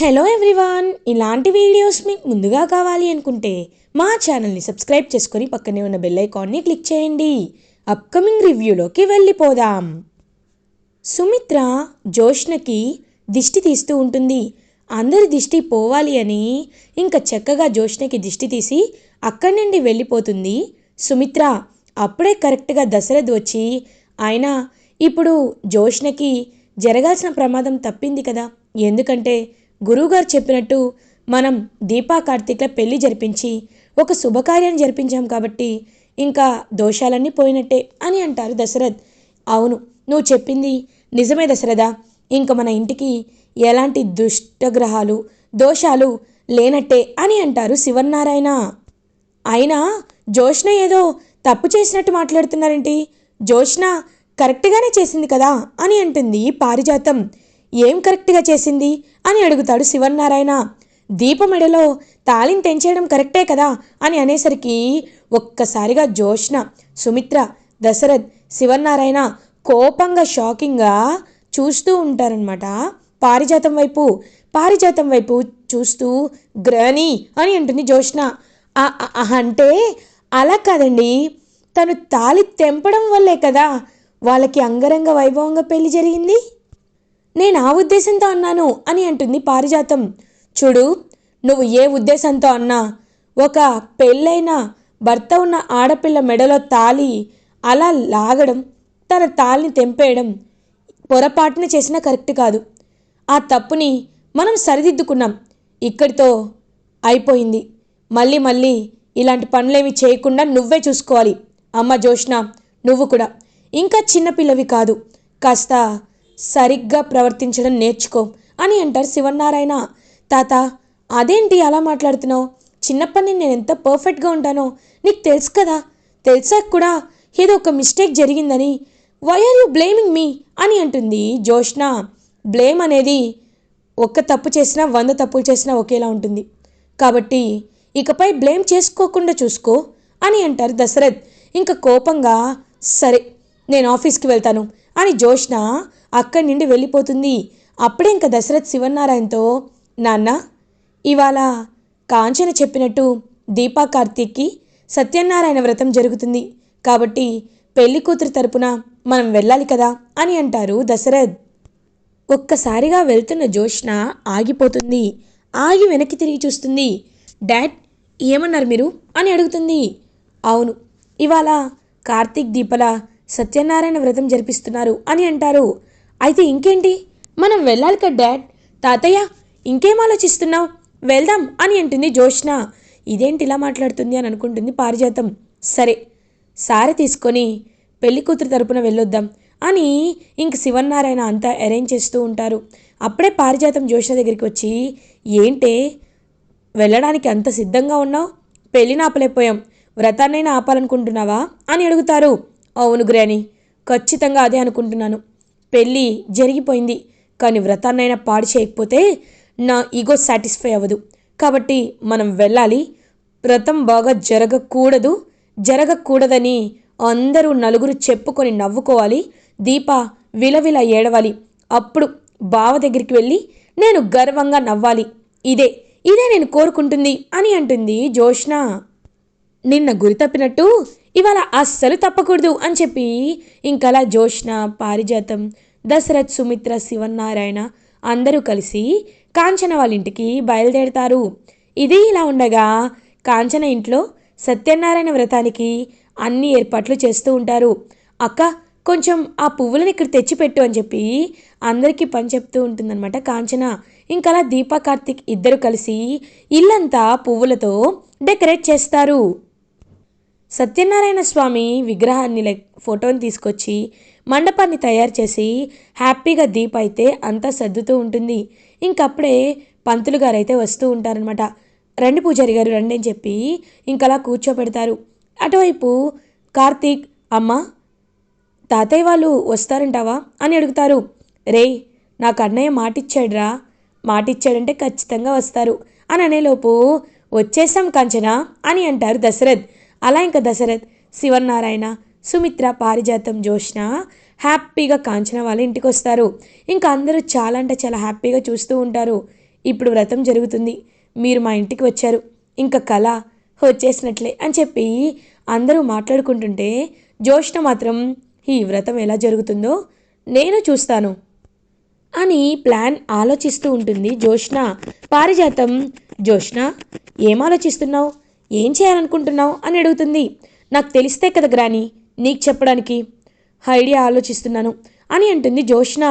Hello everyone ఇలాంటి videos మీకు ముందుగా కావాలి అనుకుంటే మా ఛానల్ని సబ్స్క్రైబ్ చేసుకొని పక్కనే ఉన్న బెల్ ఐకాన్ని క్లిక్ చేయండి. అప్కమింగ్ రివ్యూలోకి వెళ్ళిపోదాం. సుమిత్ర జోష్నకి దిష్టి తీస్తూ ఉంటుంది. అందరి దిష్టి పోవాలి అని ఇంకా చక్కగా జోష్నకి దిష్టి తీసి అక్కడి నుండి వెళ్ళిపోతుంది. సుమిత్ర అప్పుడే కరెక్ట్గా దశరథ్ వచ్చి ఆయన ఇప్పుడు జోష్నకి జరగాల్సిన ప్రమాదం తప్పింది కదా. ఎందుకంటే గురువుగారు చెప్పినట్టు మనం దీపా కార్తీక్ల పెళ్ళి జరిపించి ఒక శుభకార్యాన్ని జరిపించాం కాబట్టి ఇంకా దోషాలన్నీ పోయినట్టే అని అంటారు దశరథ్. అవును నువ్వు చెప్పింది నిజమే దశరథ. ఇంక మన ఇంటికి ఎలాంటి దుష్టగ్రహాలు దోషాలు లేనట్టే అని అంటారు శివన్నారాయణ. అయినా జోష్న ఏదో తప్పు చేసినట్టు మాట్లాడుతున్నారేంటి? జోష్న కరెక్ట్గానే చేసింది కదా అని అంటుంది పారిజాతం. ఏం కరెక్ట్గా చేసింది? అని అడుగుతాడు శివన్నారాయణ. దీపమెడలో తాళిని తెంచేయడం కరెక్టే కదా? అని అనేసరికి ఒక్కసారిగా జోష్న సుమిత్ర దశరథ్ శివన్నారాయణ కోపంగా షాకింగ్గా చూస్తూ ఉంటారనమాట పారిజాతం వైపు పారిజాతం వైపు చూస్తూ గ్రాని అని అంటుంది జోష్న అంటే అలా కాదండి. తను తాళి తెంపడం వల్లే కదా వాళ్ళకి అంగరంగ వైభవంగా పెళ్ళి జరిగింది? నేను ఆ ఉద్దేశంతో అన్నాను అని అంటుంది పారిజాతం. చూడు నువ్వు ఏ ఉద్దేశంతో అన్నా ఒక పెళ్ళైన భర్త ఉన్న ఆడపిల్ల మెడలో తాళి అలా లాగడం తన తాలిని తెంపేయడం పొరపాటున చేసినా కరెక్ట్ కాదు. ఆ తప్పుని మనం సరిదిద్దుకున్నాం. ఇక్కడితో అయిపోయింది. మళ్ళీ మళ్ళీ ఇలాంటి పనులేమి చేయకుండా నువ్వే చూసుకోవాలి. అమ్మ జోష్ణ నువ్వు కూడా. ఇంకా చిన్నపిల్లవి కాదు. కాస్త సరిగ్గా ప్రవర్తించడం నేర్చుకో అని అంటారు శివన్నారాయణ. తాత అదేంటి అలా మాట్లాడుతున్నావు? చిన్నప్పటి నేను ఎంత పర్ఫెక్ట్గా ఉంటానో నీకు తెలుసు కదా. తెలిసాక కూడా? ఏదో ఒక మిస్టేక్ జరిగిందని. Why are you blaming me అని అంటుంది జోష్న బ్లేమ్ అనేది ఒక్క తప్పు చేసినా వంద తప్పులు చేసినా ఒకేలా ఉంటుంది. కాబట్టి ఇకపై బ్లేమ్ చేసుకోకుండా చూసుకో అని అంటారు దశరథ్. ఇంకా కోపంగా సరే నేను ఆఫీస్కి వెళ్తాను. అని జోష్న అక్కడి నుండి వెళ్ళిపోతుంది. అప్పుడే ఇంకా దశరథ్ శివనారాయణతో నాన్న ఇవాళ కాంచన చెప్పినట్టు దీపా కార్తీక్కి సత్యనారాయణ వ్రతం జరుగుతుంది. కాబట్టి పెళ్ళి కూతురు తరపున మనం వెళ్ళాలి కదా అని అంటారు దశరథ్. ఒక్కసారిగా వెళ్తున్న జోష్న ఆగిపోతుంది. ఆగి వెనక్కి తిరిగి చూస్తుంది. డాడ్ ఏమన్నారు మీరు? అని అడుగుతుంది. అవును ఇవాళ కార్తీక్ దీపల సత్యనారాయణ వ్రతం జరిపిస్తున్నారు అని అంటారు. అయితే ఇంకేంటి? మనం వెళ్ళాలి కదా డాడ్. తాతయ్య ఇంకేం ఆలోచిస్తున్నావు? వెళ్దాం అని అంటుంది జోష్న ఇదేంటి ఇలా మాట్లాడుతుంది అని అనుకుంటుంది పారిజాతం. సరే సారి తీసుకొని పెళ్ళి కూతురు తరపున వెళ్ళొద్దాం అని ఇంక శివన్నారాయణ అంతా అరేంజ్ చేస్తూ ఉంటారు. అప్పుడే పారిజాతం జోష్న దగ్గరికి వచ్చి ఏంటే వెళ్ళడానికి అంత సిద్ధంగా ఉన్నావు? పెళ్ళి నాపలేకపోయాం వ్రతాన్నైనా ఆపాలనుకుంటున్నావా? అని అడుగుతారు. అవును గ్రాని ఖచ్చితంగా అదే అనుకుంటున్నాను. పెళ్ళి జరిగిపోయింది కానీ వ్రతాన్నైనా పాడు చేయకపోతే నా ఈగో సాటిస్ఫై అవ్వదు. కాబట్టి మనం వెళ్ళాలి. వ్రతం బాగా జరగకూడదు. జరగకూడదని అందరూ నలుగురు చెప్పుకొని నవ్వుకోవాలి. దీప విలవిల ఏడవాలి. అప్పుడు బావ దగ్గరికి వెళ్ళి నేను గర్వంగా నవ్వాలి. ఇదే ఇదే నేను కోరుకుంటుంది అని అంటుంది జోష్న. నిన్న గురి తప్పినట్టు ఇవాళ అస్సలు తప్పకూడదు అని చెప్పి ఇంకలా జోష్న పారిజాతం దశరథ్ సుమిత్ర శివన్నారాయణ అందరూ కలిసి కాంచన వాళ్ళ ఇంటికి బయలుదేరతారు. ఇది ఇలా ఉండగా కాంచన ఇంట్లో సత్యనారాయణ వ్రతానికి అన్ని ఏర్పాట్లు చేస్తూ ఉంటారు. అక్క కొంచెం ఆ పువ్వులను ఇక్కడ తెచ్చిపెట్టు అని చెప్పి అందరికీ పని చెప్తూ ఉంటుందన్నమాట కాంచన. ఇంకలా దీపా కార్తిక్ ఇద్దరు కలిసి ఇల్లంతా పువ్వులతో డెకరేట్ చేస్తారు. సత్యనారాయణ స్వామి విగ్రహాన్ని లైక్ ఫోటోని తీసుకొచ్చి మండపాన్ని తయారు చేసి హ్యాపీగా దీప అయితే అంతా సర్దుతూ ఉంటుంది. ఇంకప్పుడే పంతులు గారు అయితే వస్తూ ఉంటారనమాట రండి పూజారి గారు రండి అని చెప్పి ఇంకలా కూర్చోబెడతారు. అటువైపు కార్తీక్ అమ్మ తాతయ్య వాళ్ళు వస్తారంటావా? అని అడుగుతారు. రేయ్ నాకు అన్నయ్య మాటిచ్చాడురా. మాటిచ్చాడంటే ఖచ్చితంగా వస్తారు. అని అనేలోపు వచ్చేసాం కంచనా? అని అంటారు దశరథ్. అలా ఇంకా దశరథ్ శివనారాయణ సుమిత్ర పారిజాతం జోష్న హ్యాపీగా కాంచన వాళ్ళ ఇంటికి వస్తారు. ఇంకా అందరూ చాలా అంటే చాలా హ్యాపీగా చూస్తూ ఉంటారు. ఇప్పుడు వ్రతం జరుగుతుంది. మీరు మా ఇంటికి వచ్చారు. ఇంకా కళ వచ్చేసినట్లే అని చెప్పి అందరూ మాట్లాడుకుంటుంటే జోష్న మాత్రం ఈ వ్రతం ఎలా జరుగుతుందో నేను చూస్తాను అని ప్లాన్ ఆలోచిస్తూ ఉంటుంది జోష్న పారిజాతం జోష్న ఏం ఆలోచిస్తున్నావు? ఏం చేయాలనుకుంటున్నావు అని అడుగుతుంది. నాకు తెలిస్తే కదా గ్రాని నీకు చెప్పడానికి. ఐడియా ఆలోచిస్తున్నాను అని అంటుంది జోష్న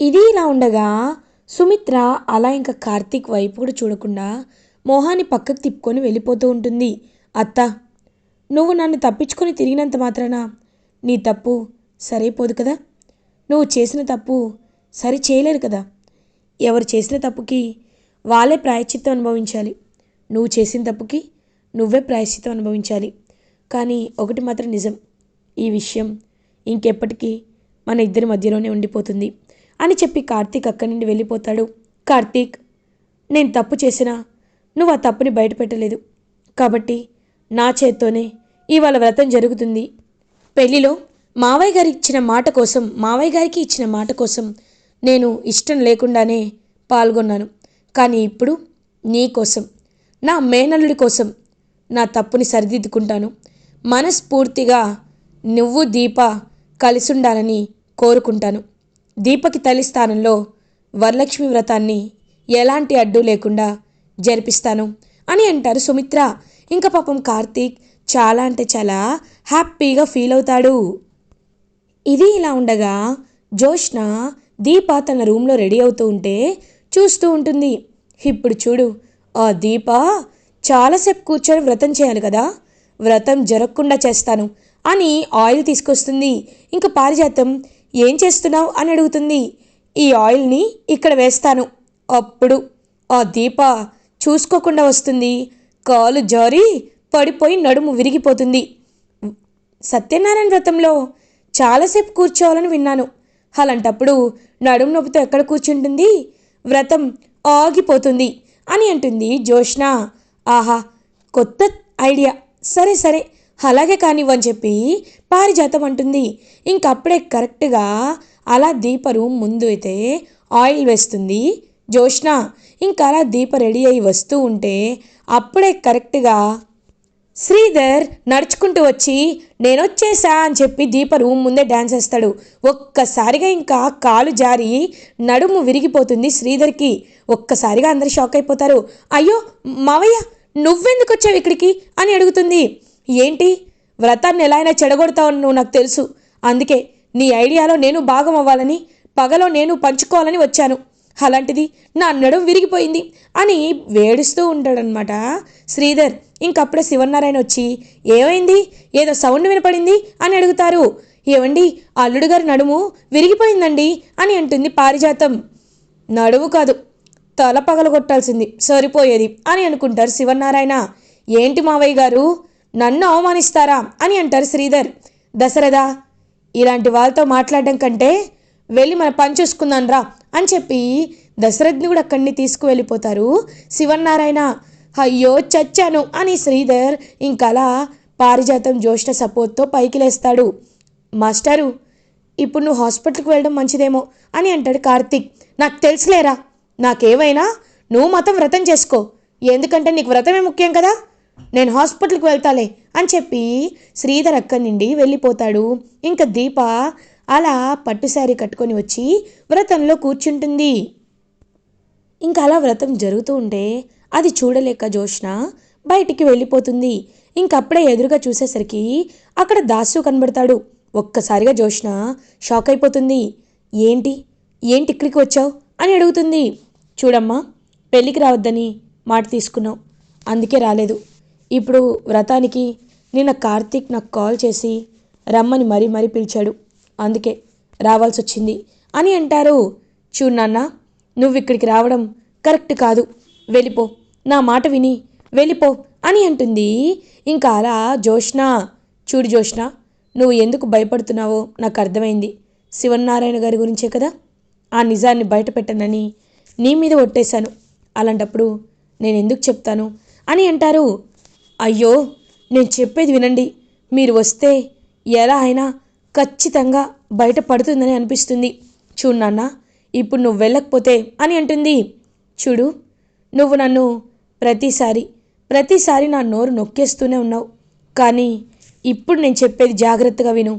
ఇది ఇలా ఉండగా సుమిత్ర అలా ఇంకా కార్తీక్ వైపు కూడా చూడకుండా మోహాన్ని పక్కకు తిప్పుకొని వెళ్ళిపోతూ ఉంటుంది. అత్త నువ్వు నన్ను తప్పించుకొని తిరిగినంత మాత్రాన? నీ తప్పు సరైపోదు కదా? నువ్వు చేసిన తప్పు సరి చేయలేరు కదా? ఎవరు చేసిన తప్పుకి వాళ్ళే ప్రాయచిత్తం అనుభవించాలి. నువ్వు చేసిన తప్పుకి నువ్వే ప్రాయశ్చితం అనుభవించాలి. కానీ ఒకటి మాత్రం నిజం. ఈ విషయం ఇంకెప్పటికీ మన ఇద్దరి మధ్యలోనే ఉండిపోతుంది. అని చెప్పి కార్తీక్ అక్కడి నుండి వెళ్ళిపోతాడు. కార్తీక్ నేను తప్పు చేసినా నువ్వు ఆ తప్పుని బయట పెట్టలేదు కాబట్టి నా చేత్తోనే ఇవాళ వ్రతం జరుగుతుంది. పెళ్ళిలో మావయ్య గారి ఇచ్చిన మాట కోసం మావయ్య గారికి ఇచ్చిన మాట కోసం నేను ఇష్టం లేకుండానే పాల్గొన్నాను. కానీ ఇప్పుడు నీ కోసం. నా మేనల్లుడి కోసం నా తప్పుని సరిదిద్దుకుంటాను. మనస్ఫూర్తిగా నువ్వు దీప కలిసి ఉండాలని కోరుకుంటాను. దీపకి తల్లి స్థానంలో వరలక్ష్మి వ్రతాన్ని ఎలాంటి అడ్డు లేకుండా జరిపిస్తాను అని అంటారు సుమిత్ర. ఇంకా పాపం కార్తీక్ చాలా అంటే చాలా హ్యాపీగా ఫీల్ అవుతాడు. ఇది ఇలా ఉండగా జోష్న దీప తన రూమ్లో రెడీ అవుతూ ఉంటే చూస్తూ ఉంటుంది. ఇప్పుడు చూడు ఆ దీప చాలాసేపు కూర్చొని వ్రతం చేయాలి కదా? వ్రతం జరగకుండా చేస్తాను. అని ఆయిల్ తీసుకొస్తుంది. ఇంకా పారిజాతం ఏం చేస్తున్నావు? అని అడుగుతుంది. ఈ ఆయిల్ని ఇక్కడ వేస్తాను. అప్పుడు ఆ దీప చూసుకోకుండా వస్తుంది. కాలు జారి పడిపోయి నడుము విరిగిపోతుంది. సత్యనారాయణ వ్రతంలో చాలాసేపు కూర్చోవాలని విన్నాను. అలాంటప్పుడు నడుము నొప్పితో ఎక్కడ కూర్చుంటుంది? వ్రతం ఆగిపోతుంది. అని అంటుంది జోష్న ఆహా కొత్త ఐడియా. సరే సరే అలాగే కానివ్వని చెప్పి పారిజాతం అంటుంది. ఇంకప్పుడే కరెక్ట్గా అలా దీప రూమ్ ముందు అయితే ఆయిల్ వేస్తుంది జోష్న ఇంకా అలా దీప రెడీ అయ్యి వస్తూ ఉంటే అప్పుడే కరెక్ట్గా శ్రీధర్ నడుచుకుంటూ వచ్చి నేను వచ్చేసా అని చెప్పి దీప రూమ్ ముందే డ్యాన్స్ వేస్తాడు. ఒక్కసారిగా ఇంకా కాలు జారి నడుము విరిగిపోతుంది శ్రీధర్కి. ఒక్కసారిగా అందరు షాక్ అయిపోతారు. అయ్యో మావయ్య నువ్వెందుకు వచ్చావు ఇక్కడికి అని అడుగుతుంది. ఏంటి? వ్రతాన్ని ఎలా అయినా చెడగొడతావని నువ్వు నాకు తెలుసు. అందుకే నీ ఐడియాలో నేను భాగం అవ్వాలని పగలో నేను పంచుకోవాలని వచ్చాను. అలాంటిది నా నడుం విరిగిపోయింది అని వేడుస్తూ ఉంటాడనమాట శ్రీధర్ ఇంకప్పుడే శివనారాయణ వచ్చి ఏమైంది? ఏదో సౌండ్ వినపడింది? అని అడుగుతారు. ఏమండి అల్లుడు గారి నడుము విరిగిపోయిందండి? అని అంటుంది పారిజాతం. నడుము కాదు తల పగలగొట్టాల్సింది సరిపోయేది అని అనుకుంటారు శివనారాయణ ఏంటి మావయ్య గారు? నన్ను అవమానిస్తారా? అని అంటారు శ్రీధర్. దశరథ ఇలాంటి వాళ్ళతో మాట్లాడడం కంటే వెళ్ళి మన పని చూసుకుందాం రా అని చెప్పి దశరథ్ని కూడా అక్కడిని తీసుకువెళ్ళిపోతారు. శివనారాయణ అయ్యో చచ్చాను అని శ్రీధర్ ఇంకలా పారిజాతం జ్యోష్ణ సపోర్ట్తో పైకి లేస్తాడు. మాస్టారు ఇప్పుడు నువ్వు హాస్పిటల్కి వెళ్ళడం మంచిదేమో అని అంటాడు కార్తీక్. నాకు తెలుసులేరా నాకేమైనా నువ్వు మతం వ్రతం చేసుకో. ఎందుకంటే నీకు వ్రతమే ముఖ్యం కదా. నేను హాస్పిటల్కి వెళ్తాలే అని చెప్పి శ్రీధర్ అక్కడి నుండి వెళ్ళిపోతాడు. ఇంకా దీప అలా పట్టు కట్టుకొని వచ్చి వ్రతంలో కూర్చుంటుంది. ఇంకా అలా వ్రతం జరుగుతూ ఉంటే అది చూడలేక జోష్న బయటికి వెళ్ళిపోతుంది. ఇంకప్పుడే ఎదురుగా చూసేసరికి అక్కడ దాసు కనబడతాడు. ఒక్కసారిగా జోష్న షాక్ అయిపోతుంది. ఏంటి? ఏంటి ఇక్కడికి వచ్చావు? అని అడుగుతుంది. చూడమ్మా పెళ్ళికి రావద్దని మాట తీసుకున్నావు. అందుకే రాలేదు. ఇప్పుడు వ్రతానికి నిన్న కార్తీక్ నాకు కాల్ చేసి రమ్మని మరీ మరీ పిలిచాడు. అందుకే రావాల్సి వచ్చింది అని అంటారు. చూడు నాన్న నువ్వు ఇక్కడికి రావడం కరెక్ట్ కాదు. వెళ్ళిపో. నా మాట విని వెళ్ళిపో అని అంటుంది. ఇంకా అలా జోష్న చూడు జోష్న నువ్వు ఎందుకు భయపడుతున్నావో నాకు అర్థమైంది. శివనారాయణ గారి గురించే కదా? ఆ నిజాన్ని బయట పెట్టనని నీ మీద ఒట్టేశాను. అలాంటప్పుడు నేను ఎందుకు చెప్తాను? అని అంటారు. అయ్యో నేను చెప్పేది వినండి. మీరు వస్తే ఎలా అయినా ఖచ్చితంగా బయట పడుతుందని అనిపిస్తుంది. చూడు నాన్న ఇప్పుడు నువ్వు వెళ్ళకపోతే అని అంటుంది. చూడు నువ్వు నన్ను ప్రతిసారి ప్రతిసారి నా నోరు నొక్కేస్తూనే ఉన్నావు. కానీ ఇప్పుడు నేను చెప్పేది జాగ్రత్తగా విను.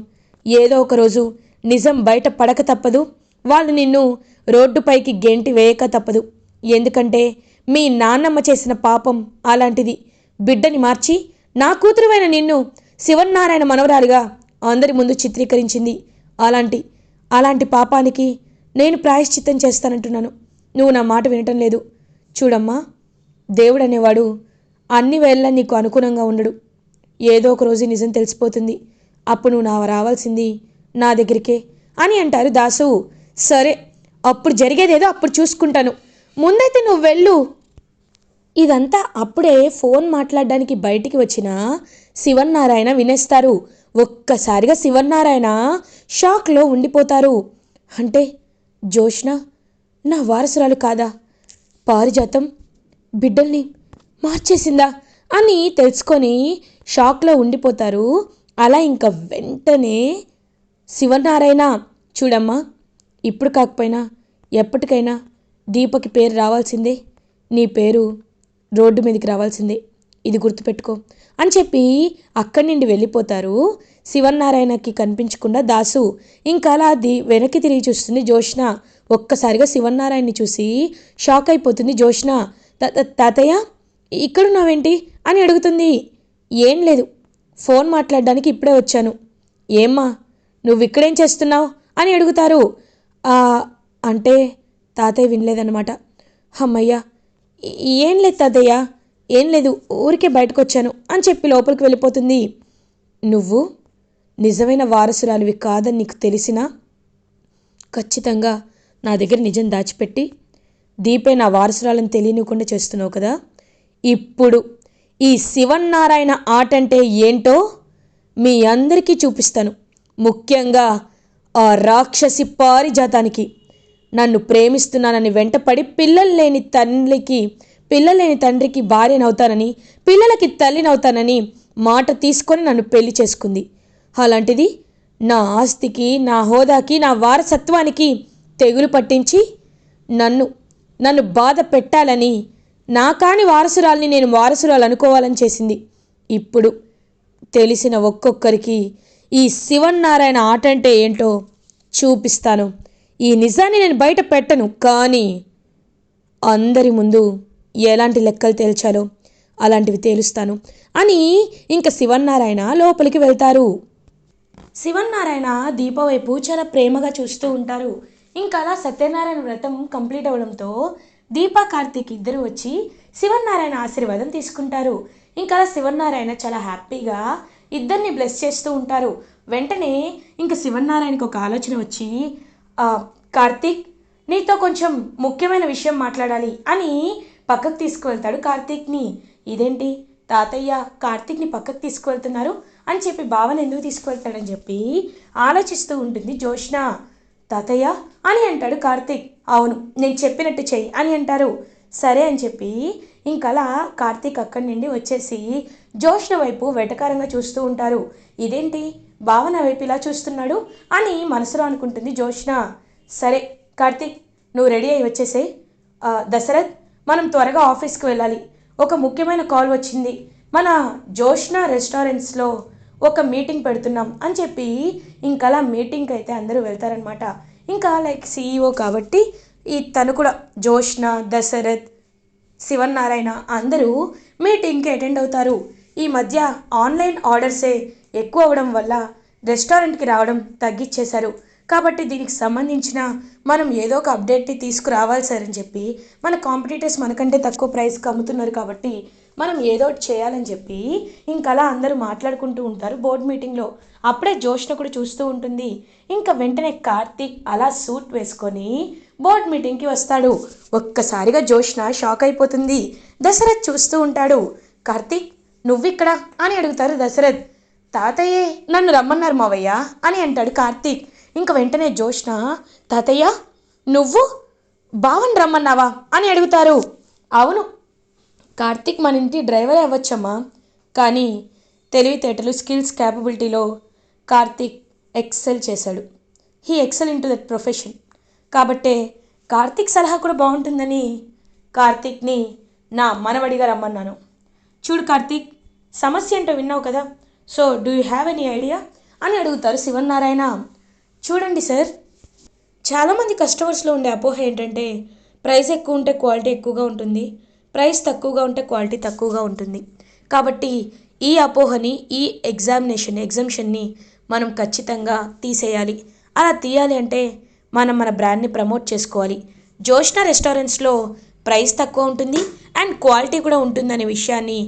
ఏదో ఒక రోజు నిజం బయట పడక తప్పదు. వాళ్ళు నిన్ను రోడ్డుపైకి గెంటి వేయక తప్పదు. ఎందుకంటే మీ నాన్నమ్మ చేసిన పాపం అలాంటిది. బిడ్డని మార్చి నా కూతురువైన నిన్ను శివన్నారాయణ మనవరాలుగా అందరి ముందు చిత్రీకరించింది. అలాంటి అలాంటి పాపానికి నేను ప్రాయశ్చిత్తం చేస్తానంటున్నాను. నువ్వు నా మాట వినటం లేదు. చూడమ్మా దేవుడు అనేవాడు అన్ని వేళ్ళ నీకు అనుకూలంగా ఉండడు. ఏదో ఒక రోజు నిజం తెలిసిపోతుంది. అప్పుడు నువ్వు నా రావాల్సింది నా దగ్గరికే అని అంటారు దాసు సరే అప్పుడు జరిగేదేదో అప్పుడు చూసుకుంటాను. ముందైతే నువ్వు వెళ్ళు. ఇదంతా అప్పుడే ఫోన్ మాట్లాడడానికి బయటికి వచ్చిన శివన్నారాయణ వినేస్తారు. ఒక్కసారిగా శివన్నారాయణ షాక్లో ఉండిపోతారు. అంటే జోష్న నా వారసురాలు కాదా? పారిజాతం బిడ్డల్ని మార్చేసిందా అని తెలుసుకొని షాక్లో ఉండిపోతారు. అలా ఇంకా వెంటనే శివనారాయణ చూడమ్మా ఇప్పుడు కాకపోయినా ఎప్పటికైనా దీపకి పేరు రావాల్సిందే. నీ పేరు రోడ్డు మీదకి రావాల్సిందే. ఇది గుర్తుపెట్టుకో. అని చెప్పి అక్కడి నుండి వెళ్ళిపోతారు. శివన్నారాయణకి కనిపించకుండా దాసు ఇంకా అలా అది వెనక్కి తిరిగి చూస్తుంది జోష్న ఒక్కసారిగా శివన్నారాయణని చూసి షాక్ అయిపోతుంది జోష్న తాతయ్య ఇక్కడున్నావేంటి? అని అడుగుతుంది. ఏం లేదు ఫోన్ మాట్లాడడానికి ఇప్పుడే వచ్చాను. ఏమ్మా నువ్వు ఇక్కడేం చేస్తున్నావు? అని అడుగుతారు. అంటే తాతయ్య వినలేదన్నమాట. అమ్మయ్యా ఏం లేదు తాతయ్య. ఏం లేదు ఊరికే బయటకు వచ్చాను అని చెప్పి లోపలికి వెళ్ళిపోతుంది. నువ్వు నిజమైన వారసురాలివి కాదని నీకు తెలిసినా ఖచ్చితంగా నా దగ్గర నిజం దాచిపెట్టి దీపే నా వారసురాలను తెలియనివ్వకుండా చేస్తున్నావు కదా? ఇప్పుడు ఈ శివన్నారాయణ ఆట అంటే ఏంటో మీ అందరికీ చూపిస్తాను. ముఖ్యంగా ఆ రాక్షసి పారిజాతానికి. నన్ను ప్రేమిస్తున్నానని వెంటపడి పిల్లలు లేని తల్లికి పిల్లలేని తండ్రికి భార్యనవుతానని పిల్లలకి తల్లినవుతానని మాట తీసుకొని నన్ను పెళ్ళి చేసుకుంది. అలాంటిది నా ఆస్తికి నా హోదాకి నా వారసత్వానికి తెగులు పట్టించి నన్ను నన్ను బాధ పెట్టాలని నా కాని వారసురాల్ని నేను వారసురాలు అనుకోవాలని చేసింది. ఇప్పుడు తెలిసిన ఒక్కొక్కరికి ఈ శివన్నారాయణ ఆట అంటే ఏంటో చూపిస్తాను. ఈ నిజాన్ని నేను బయట పెట్టను కానీ అందరి ముందు ఎలాంటి లెక్కలు తేల్చాలో అలాంటివి తేలుస్తాను. అని ఇంకా శివన్నారాయణ లోపలికి వెళ్తారు. శివన్నారాయణ దీప వైపు చాలా ప్రేమగా చూస్తూ ఉంటారు. ఇంకా అలా సత్యనారాయణ వ్రతం కంప్లీట్ అవ్వడంతో దీప కార్తీక్ ఇద్దరు వచ్చి శివన్నారాయణ ఆశీర్వాదం తీసుకుంటారు. ఇంకా అలా శివన్నారాయణ చాలా హ్యాపీగా ఇద్దరిని బ్లెస్ చేస్తూ ఉంటారు. వెంటనే ఇంకా శివన్నారాయణకి ఒక ఆలోచన వచ్చి కార్తీక్ నీతో కొంచెం ముఖ్యమైన విషయం మాట్లాడాలి అని పక్కకు తీసుకువెళ్తాడు కార్తీక్ని. ఇదేంటి? తాతయ్య కార్తీక్ని పక్కకు తీసుకువెళ్తున్నారు అని చెప్పి భావన ఎందుకు తీసుకువెళ్తాడని చెప్పి ఆలోచిస్తూ ఉంటుంది జోష్ణ తాతయ్య అని అంటాడు కార్తీక్. అవును నేను చెప్పినట్టు చెయ్యి అని అంటారు. సరే అని చెప్పి ఇంకలా కార్తీక్ అక్కడి నుండి వచ్చేసి జోష్ణ వైపు వెటకారంగా చూస్తూ ఉంటారు. ఇదేంటి? భావన వైపు ఇలా చూస్తున్నాడు అని మనసులో అనుకుంటుంది జోష్ణ సరే కార్తీక్ నువ్వు రెడీ అయ్యి వచ్చేసే దశరథ్ మనం త్వరగా ఆఫీస్కి వెళ్ళాలి. ఒక ముఖ్యమైన కాల్ వచ్చింది. మన జోష్ణ రెస్టారెంట్స్లో ఒక మీటింగ్ పెడుతున్నాం అని చెప్పి ఇంకలా మీటింగ్కి అయితే అందరూ వెళ్తారనమాట ఇంకా లైక్ సీఈఓ కాబట్టి ఈ తను కూడా జోష్న దశరథ్ శివన్నారాయణ అందరూ మీటింగ్కి అటెండ్ అవుతారు. ఈ మధ్య ఆన్లైన్ ఆర్డర్సే ఎక్కువ అవడం వల్ల రెస్టారెంట్కి రావడం తగ్గించేశారు కాబట్టి దీనికి సంబంధించిన మనం ఏదో ఒక అప్డేట్ని తీసుకురావాలి సార్ అని చెప్పి మన కాంపిటీటర్స్ మనకంటే తక్కువ ప్రైస్కి అమ్ముతున్నారు కాబట్టి మనం ఏదో ఒకటి చేయాలని చెప్పి ఇంకలా అందరూ మాట్లాడుకుంటూ ఉంటారు బోర్డు మీటింగ్లో అప్పుడే జోష్న కూడా చూస్తూ ఉంటుంది. ఇంకా వెంటనే కార్తీక్ అలా సూట్ వేసుకొని బోర్డ్ మీటింగ్కి వస్తాడు. ఒక్కసారిగా జోష్న షాక్ అయిపోతుంది. దశరథ్ చూస్తూ ఉంటాడు. కార్తీక్ నువ్విక్కడ? అని అడుగుతారు దశరథ్. తాతయ్యే నన్ను రమ్మన్నారు మావయ్య అని అంటాడు కార్తీక్. ఇంక వెంటనే జోష్న తాతయ్య నువ్వు బావని రమ్మన్నావా అని అడుగుతారు. అవును కార్తీక్ మన ఇంటి డ్రైవరే అవ్వచ్చమ్మా. కానీ తెలివితేటలు స్కిల్స్ క్యాపబిలిటీలో కార్తీక్ ఎక్సెల్ చేశాడు. He excel in to that profession. కాబట్టే కార్తీక్ సలహా కూడా బాగుంటుందని కార్తీక్ని నా మనవడిగా రమ్మన్నాను. చూడు కార్తీక్ సమస్య ఏంటో విన్నావు కదా? So do you have any idea? అని అడుగుతారు శివనారాయణ చూడండి సార్. చాలామంది కస్టమర్స్లో ఉండే అపోహ ఏంటంటే ప్రైస్ ఎక్కువ ఉంటే క్వాలిటీ ఎక్కువగా ఉంటుంది ప్రైస్ తక్కువగా ఉంటే క్వాలిటీ తక్కువగా ఉంటుంది. కాబట్టి ఈ అపోహని ఈ ఎగ్జామినేషన్ ఎగ్జామ్షన్ని మనం ఖచ్చితంగా తీసేయాలి. అలా తీయాలి అంటే మనం మన బ్రాండ్ని ప్రమోట్ చేసుకోవాలి. జోష్నా రెస్టారెంట్స్లో ప్రైస్ తక్కువ ఉంటుంది అండ్ క్వాలిటీ కూడా ఉంటుందనే విషయాన్ని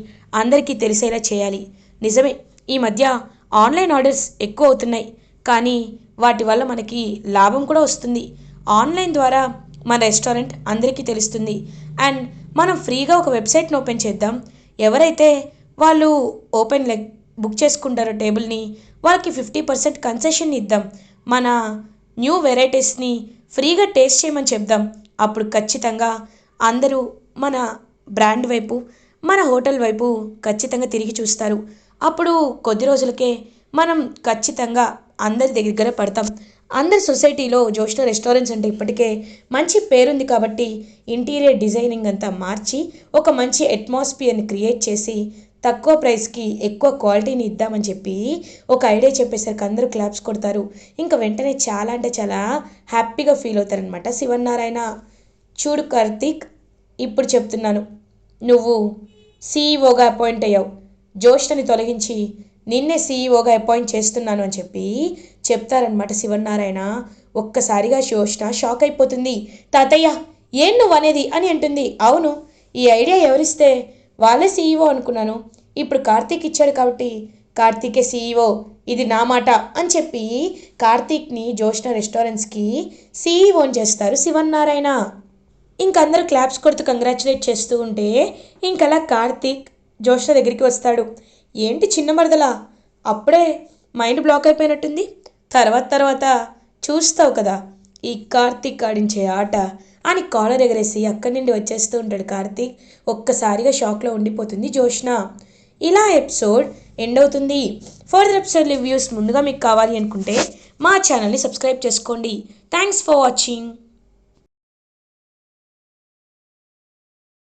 అందరికీ తెలిసేలా చేయాలి. నిజమే ఈ మధ్య ఆన్లైన్ ఆర్డర్స్ ఎక్కువ అవుతున్నాయి. కానీ వాటి వల్ల మనకి లాభం కూడా వస్తుంది. ఆన్లైన్ ద్వారా మన రెస్టారెంట్ అందరికీ తెలుస్తుంది. అండ్ మనం ఫ్రీగా ఒక వెబ్సైట్ని ఓపెన్ చేద్దాం. ఎవరైతే వాళ్ళు ఓపెన్ లెగ్ బుక్ చేసుకుంటారో టేబుల్ని వాళ్ళకి ఫిఫ్టీ పర్సెంట్ కన్సెషన్ ఇద్దాం. మన న్యూ వెరైటీస్ని ఫ్రీగా టేస్ట్ చేయమని చెప్దాం. అప్పుడు ఖచ్చితంగా అందరూ మన బ్రాండ్ వైపు మన హోటల్ వైపు ఖచ్చితంగా తిరిగి చూస్తారు. అప్పుడు కొద్ది రోజులకే మనం ఖచ్చితంగా అందరి దగ్గర పడతాం. అందరి సొసైటీలో జోష్న రెస్టారెంట్స్ అంటే ఇప్పటికే మంచి పేరుంది కాబట్టి ఇంటీరియర్ డిజైనింగ్ అంతా మార్చి ఒక మంచి అట్మాస్ఫియర్ని క్రియేట్ చేసి తక్కువ ప్రైస్కి ఎక్కువ క్వాలిటీని ఇద్దామని చెప్పి ఒక ఐడియా చెప్పేసరికి అందరూ క్లాప్స్ కొడతారు. ఇంకా వెంటనే చాలా అంటే చాలా హ్యాపీగా ఫీల్ అవుతారనమాట శివన్నారాయణ చూడు కార్తీక్ ఇప్పుడు చెప్తున్నాను. నువ్వు సీఈఓగా అపాయింట్ అయ్యావు. జోష్ని తొలగించి నిన్నే సీఈఓగా అపాయింట్ చేస్తున్నాను అని చెప్పి చెప్తారనమాట శివనారాయణ ఒక్కసారిగా శోషణ షాక్ అయిపోతుంది. తాతయ్య ఏం నువ్వు అనేది అని అంటుంది. అవును ఈ ఐడియా ఎవరిస్తే? వాళ్ళే సీఈఓ అనుకున్నాను. ఇప్పుడు కార్తీక్ ఇచ్చాడు కాబట్టి కార్తీకే సీఈఓ ఇది నా మాట అని చెప్పి కార్తీక్ని జోష్ణ రెస్టారెంట్స్కి సీఈఓని చేస్తారు శివన్నారాయణ. ఇంకందరూ క్లాప్స్ కొడుతూ కంగ్రాచులేట్ చేస్తూ ఉంటే ఇంకలా కార్తీక్ జోష్ణ దగ్గరికి వస్తాడు. ఏంటి చిన్న మరదలా? అప్పుడే మైండ్ బ్లాక్ అయిపోయినట్టుంది. తర్వాత తర్వాత చూస్తావు కదా ఈ కార్తీక్ ఆడించే ఆట అని కాలర్ ఎగరేసి అక్కడి నుండి వచ్చేస్తూ ఉంటాడు కార్తీక్. ఒక్కసారిగా షాక్లో ఉండిపోతుంది జోష్న ఇలా ఎపిసోడ్ ఎండ్ అవుతుంది. ఫర్దర్ ఎపిసోడ్ రివ్యూస్ ముందుగా మీకు కావాలి అనుకుంటే మా ఛానల్ని సబ్స్క్రైబ్ చేసుకోండి. Thanks for watching.